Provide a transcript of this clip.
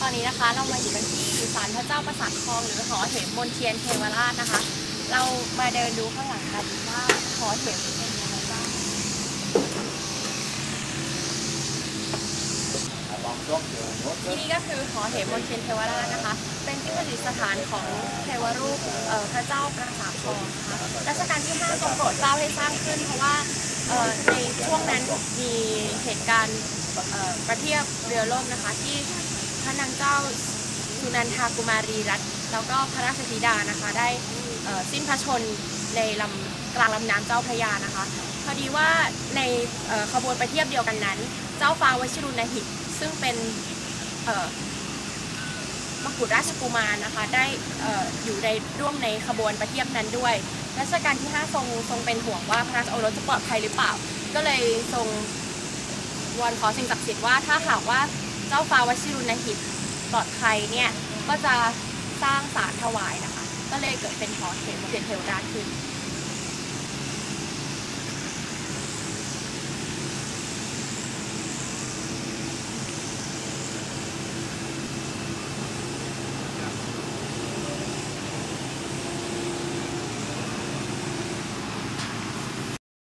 ตอนนี้นะคะ เรามาอยู่กันที่ศาลพระเจ้าประสาททอง หรือหอเหมมนเทียนเทวราชนะคะ เรามาเดินดูข้างหลังกันว่าหอเหมเป็นยังไงบ้างที่นี่ก็คือหอเหมมนเทียนเทวราชนะคะ เป็นที่ประดิษฐานของเทวรูปพระเจ้าประสาททองนะคะรัชกาลที่5ทรงโปรดเกล้าให้สร้างขึ้นเพราะว่าในช่วงนั้นมีเหตุการณ์ประเทียบเรือล่มนะคะที่ พระนางเจ้าสุนันทากุมารีรัตน์แล้วก็พระราชธิดานะคะ ได้สิ้นพระชนในลำกลางลำน้ำเจ้าพระยานะคะพอดีว่าในขบวนไปเทียบเดียวกันนั้น เจ้าฟ้าวชิรุณหิต ซึ่งเป็นมกุฎราชกุมารนะคะได้เอ่ออยู่ในร่วมในขบวนประเทียบนั้นด้วยรัชกาลที่ 5 ทรงทรงเป็นห่วงว่าพระราชโอรสจะปลอดภัยหรือเปล่า ก็เลยทรงวอนขอสิ่งศักดิ์สิทธิ์ว่าถ้าหากว่า เจ้าฟ้าวชิรุณหิตปลอดภัยเนี่ย ก็จะสร้างศาลถวายนะคะ ก็เลยเกิดเป็นหอเทวเทียนเทวดาขึ้น